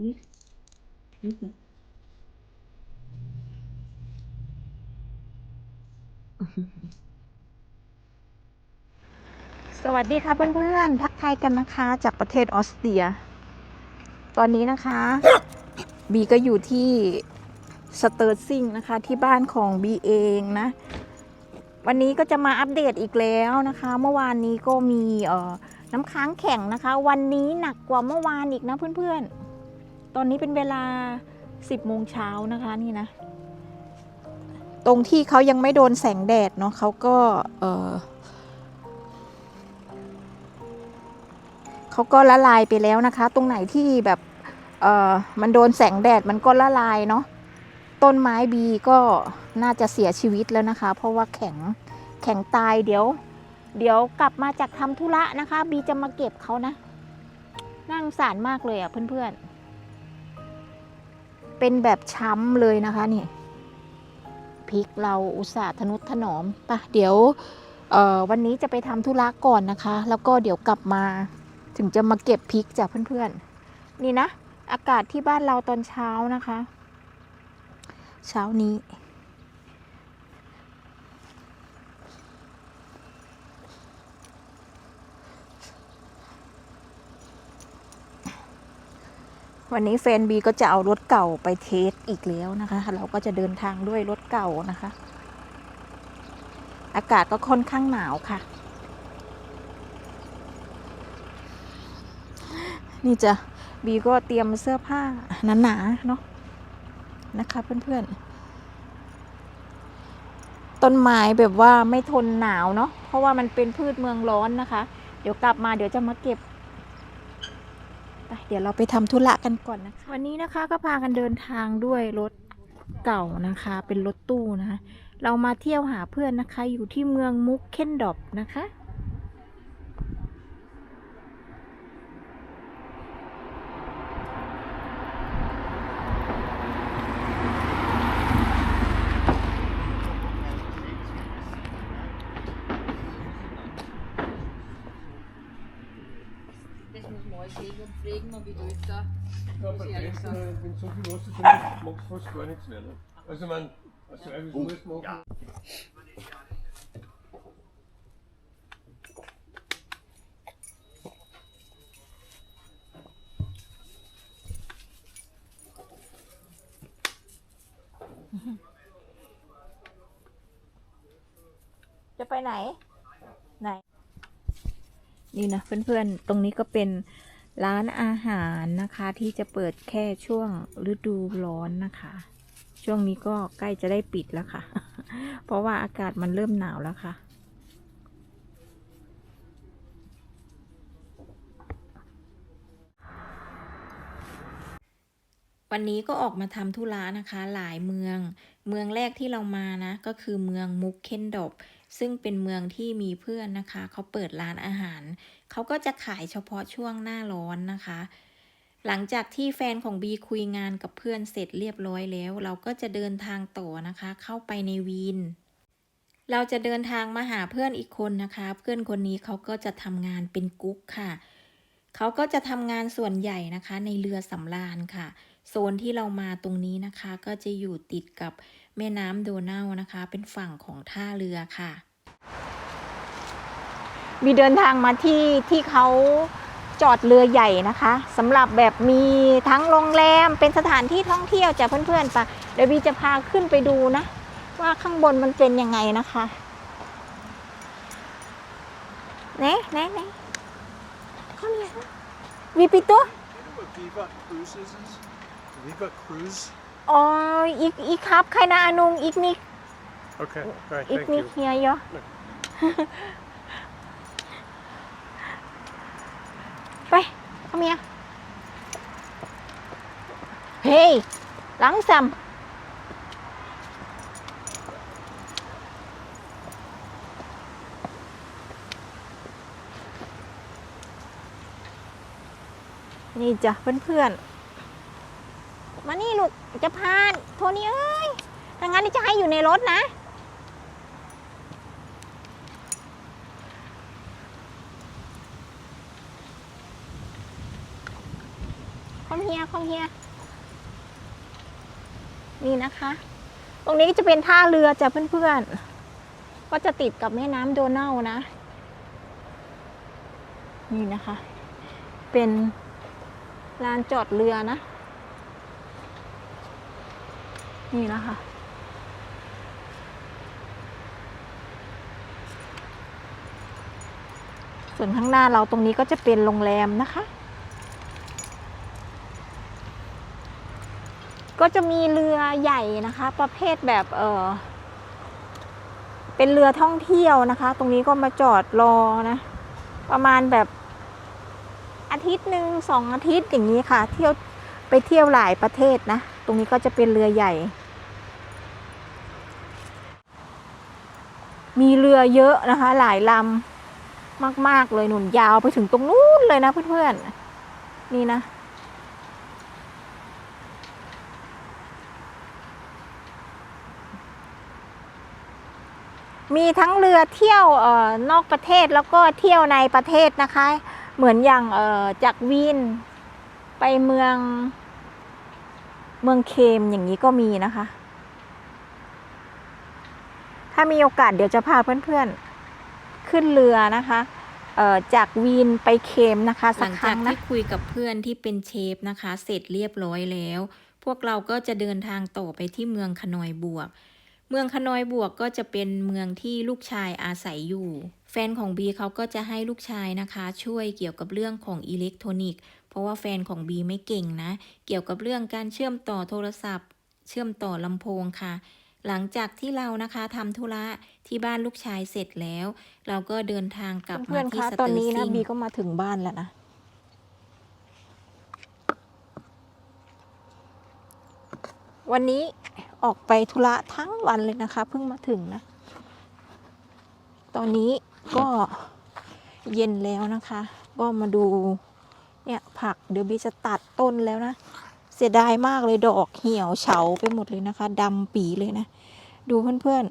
อีกอีกเหรอสวัสดีค่ะเพื่อนๆทักทายกันนะคะ จากประเทศออสเตรีย ตอนนี้นะคะ บีก็อยู่ที่สเตอร์ซิงนะคะที่บ้านของบีเองนะ วันนี้ก็จะมาอัปเดตอีกแล้วนะคะ เมื่อวานนี้ก็มีเอ่อน้ำค้างแข็งนะคะ วันนี้หนักกว่าเมื่อวานอีกนะเพื่อนๆ ตอนนี้เป็นเวลา 10โมงเช้านะคะนี่นะ ตรงที่เขายังไม่โดนแสงแดดเนาะเขาก็เออเขาก็ละลายไปแล้วนะคะ ตรงไหนที่แบบเอ่อมันโดนแสงแดดมันก็ละลายเนาะต้นไม้บีก็น่าจะเสียชีวิตแล้วนะคะ เพราะว่าแข็งแข็งตายเดี๋ยว เดี๋ยวกลับมาจากทำธุระนะคะ บีจะมาเก็บเขานะนั่งสารมากเลยอะ่ะเพื่อนๆ เป็นแบบช้ำเลยนะคะนี่พริกเราอุตส่าห์ทนุถนอมปะเดี๋ยววันนี้จะไปทำธุระก่อนนะคะ แล้วก็เดี๋ยวกลับมาถึงจะมาเก็บพริกจากเพื่อนๆ นี่นะ อากาศที่บ้านเราตอนเช้านะคะ เช้านี้ วันนี้แฟนบีก็จะเอารถเก่าไปเทสอีกแล้วนะคะ เราก็จะเดินทางด้วยรถเก่านะคะ อากาศก็ค่อนข้างหนาวค่ะ นี่จะบีก็เตรียมเสื้อผ้าหนาๆเนาะนะคะเพื่อนๆ ต้นไม้แบบว่าไม่ทนหนาวเนาะเพราะว่ามันเป็นพืชเมืองร้อนนะคะ เดี๋ยวกลับมาเดี๋ยวจะมาเก็บ เดี๋ยวเราไปทำธุระกันก่อนนะคะวันนี้นะคะก็พากันเดินทางด้วยรถเก่านะคะ เป็นรถตู้นะคะเรามาเที่ยวหาเพื่อนนะคะ อยู่ที่เมืองมุกเคนดอบนะคะ muss man alles hegen und pflegen und wie du jetzt da. Ja, Muss bei ich ehrlich Dresden, sagen. wenn so viel los ist, dann magst du fast gar nichts mehr. Ne? Also, man, also, also Oh, musst machen. Mhm. จะไปไหน ไหน นี่นะเพื่อนๆ ตรงนี้ก็เป็น ร้านอาหารนะคะที่จะเปิดแค่ช่วงฤดูร้อนนะคะ ช่วงนี้ก็ใกล้จะได้ปิดแล้วค่ะ เพราะว่าอากาศมันเริ่มหนาวแล้วค่ะ วันนี้ก็ออกมาทำธุระนะคะหลายเมือง เมืองแรกที่เรามานะ ก็คือเมืองมุกเคนดบซึ่งเป็นเมืองที่มีเพื่อนนะคะ เขาเปิดร้านอาหาร เขาก็จะขายเฉพาะช่วงหน้าร้อนนะคะ หลังจากที่แฟนของบีคุยงานกับเพื่อนเสร็จเรียบร้อยแล้ว เราก็จะเดินทางต่อนะคะ เข้าไปในวีนเราจะเดินทางมาหาเพื่อนอีกคนนะคะ เพื่อนคนนี้เขาก็จะทำงานเป็นกุ๊กค่ะ เขาก็จะทำงานส่วนใหญ่นะคะ ในเรือสำราญค่ะ โซนที่เรามาตรงนี้นะคะ ก็จะอยู่ติดกับแม่น้ำโดนัลนะคะ เป็นฝั่งของท่าเรือค่ะ มีเดินทางมาที่ที่เขาจอดเรือใหญ่นะคะสำหรับแบบมีทั้งโรงแรมเป็นสถานที่ท่องเที่ยวจากเพื่อนๆปะเดี๋ยวบีจะพาขึ้นไปดูนะ ว่าข้างบนมันเป็นยังไงนะคะไหนไหนไหนเข้ามาเลยวีปิตัว what Viva Cruises is? Viva Cruise? อ๋ออีกอีกครับใครนะอานุงอีกนิก Okay, right, อีก thank นิก you. เฮียเยอะไปเอาเมียเฮ้ยหลังซ้ำนี่จ้ะเพื่อนๆ มานี่ลูกจะพาโทนี่เอ้ยถ้างั้นจะให้อยู่ในรถนะ Come here ยคองเฮีย นี่นะคะ ตรงนี้ก็จะเป็นท่าเรือจ้ะเพื่อนๆ ก็จะติดกับแม่น้ำโดนัลนะ นี่นะคะ เป็นลานจอดเรือนะ นี่นะคะ ส่วนข้างหน้าเราตรงนี้ก็จะเป็นโรงแรมนะคะ ก็จะมีเรือใหญ่นะคะ ประเภทแบบเออเป็นเรือท่องเที่ยวนะคะ ตรงนี้ก็มาจอดรอนะ ประมาณแบบอาทิตย์หนึ่งสองอาทิตย์อย่างนี้ค่ะ เที่ยวไปเที่ยวหลายประเทศนะ ตรงนี้ก็จะเป็นเรือใหญ่ มีเรือเยอะนะคะ หลายลำมาก ๆ เลยหนุนยาวไปถึงตรงนู้นเลยนะเพื่อนๆ นี่นะมีทั้งเรือเที่ยวเอ่อนอกประเทศแล้วก็เที่ยวในประเทศนะคะ เหมือนอย่างเอ่อจากวีนไปเมืองเมืองเคมอย่างนี้ก็มีนะคะ ถ้ามีโอกาสเดี๋ยวจะพาเพื่อนๆ ขึ้นเรือนะคะเออจากวีนไปเคมนะคะสัลักงครั้งนะที่คุยกับเพื่อนที่เป็นเชฟนะคะ เสร็จเรียบร้อยแล้ว พวกเราก็จะเดินทางต่อไปที่เมืองขนอยบวก เมืองขนอยบวกก็จะเป็นเมืองที่ลูกชายอาศัยอยู่ แฟนของบีเขาก็จะให้ลูกชายนะคะ ช่วยเกี่ยวกับเรื่องของอิเล็กทรอนิกส์เพราะว่าแฟนของบีไม่เก่งนะ เกี่ยวกับเรื่องการเชื่อมต่อโทรศัพท์ เชื่อมต่อลำโพงค่ะ หลังจากที่เรานะคะทำธุระที่บ้านลูกชายเสร็จแล้ว เราก็เดินทางกลับเพื่มาอนๆที่คะสตเตออนร์นี้นะซิงบีก็มาถึงบ้านแล้วนะ วันนี้ออกไปธุระทั้งวันเลยนะคะ เพิ่งมาถึงนะ ตอนนี้ก็เย็นแล้วนะคะ ก็มาดูเนี่ยผักเดี๋ยวบีจะตัดต้นแล้วนะเสียดายมากเลยดอกเหี่ยวเฉาไปหมดเลยนะคะดำปีเลยนะ ดูเพื่อน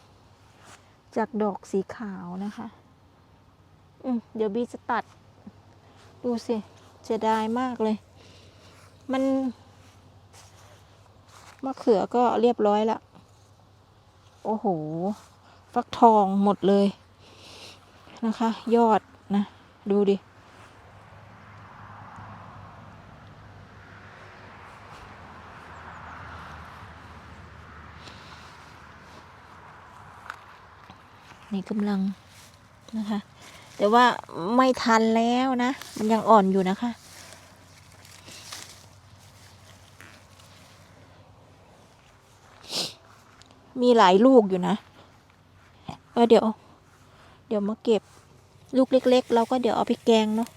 ๆ จากดอกสีขาวนะคะอืมเดี๋ยวบีจะตัด ดูสิเสียดายมากเลย มันมะเขือก็เรียบร้อยละ โอ้โห ฟักทองหมดเลยนะคะ ยอดนะ ดูดิ นี่กำลังนะคะ แต่ว่าไม่ทันแล้วนะ มันยังอ่อนอยู่นะคะ มีหลายลูกอยู่นะ เออเดี๋ยว เดี๋ยวมาเก็บลูกเล็ก ๆ เราก็เดี๋ยวเอาไปแกงเนาะ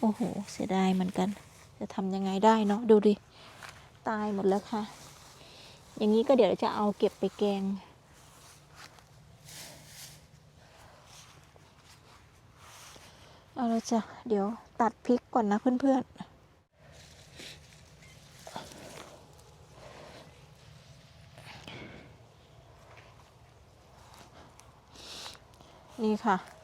โอ้โห เสียดายเหมือนกัน จะทำยังไงได้เนาะ ดูดิ ตายหมดแล้วค่ะ อย่างนี้ก็เดี๋ยวจะเอาเก็บไปแกง เอาละจ้ะเดี๋ยวตัดพริกก่อนนะเพื่อนๆนี่ค่ะ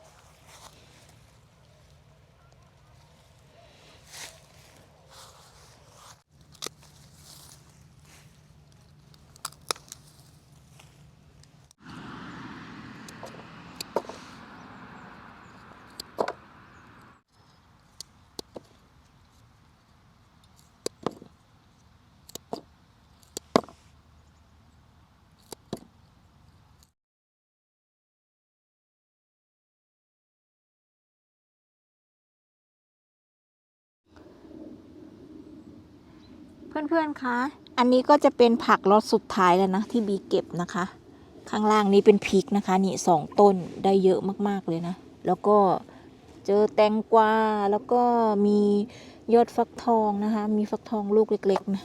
เพื่อนๆ คะ อันนี้ก็จะเป็นผักรสสุดท้ายแล้วนะที่บีเก็บนะคะ ข้างล่างนี้เป็นพริกนะคะ นี่สองต้นได้เยอะมากๆเลยนะ แล้วก็เจอแตงกวา แล้วก็มียอดฟักทองนะคะ มีฟักทองลูกเล็กๆนะ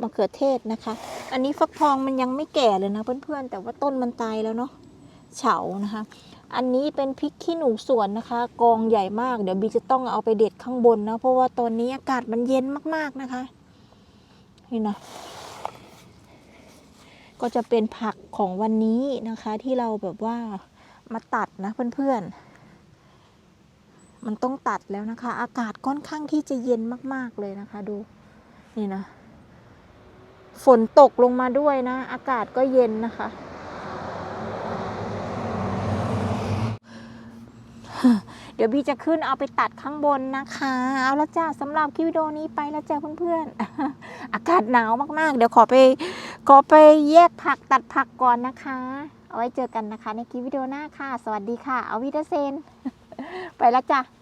มะเขือเทศนะคะ อันนี้ฟักทองมันยังไม่แก่เลยนะเพื่อนๆ แต่ว่าต้นมันตายแล้วเนาะ เฉานะคะ อันนี้เป็นพริกขี้หนูสวนนะคะ กองใหญ่มาก เดี๋ยวบีจะต้องเอาไปเด็ดข้างบนนะ เพราะว่าตอนนี้อากาศมันเย็นมากๆนะคะ นี่นะก็จะเป็นผักของวันนี้นะคะ ที่เราแบบว่ามาตัดนะเพื่อนๆ มันต้องตัดแล้วนะคะ อากาศค่อนข้างที่จะเย็นมากๆเลยนะคะ ดู นี่นะ ฝนตกลงมาด้วยนะ อากาศก็เย็นนะคะเดี๋ยวบีจะขึ้นเอาไปตัดข้างบนนะคะ เอาละจ้าสำหรับคลิปวิดีโอนี้ไปแล้วจ้าเพื่อนๆ อากาศหนาวมากๆ เดี๋ยวขอไปขอไปแยกผักตัดผักก่อนนะคะ เอาไว้เจอกันนะคะ ในคลิปวิดีโอหน้าค่ะ สวัสดีค่ะ เอาวิดเซน ไปแล้วจ้า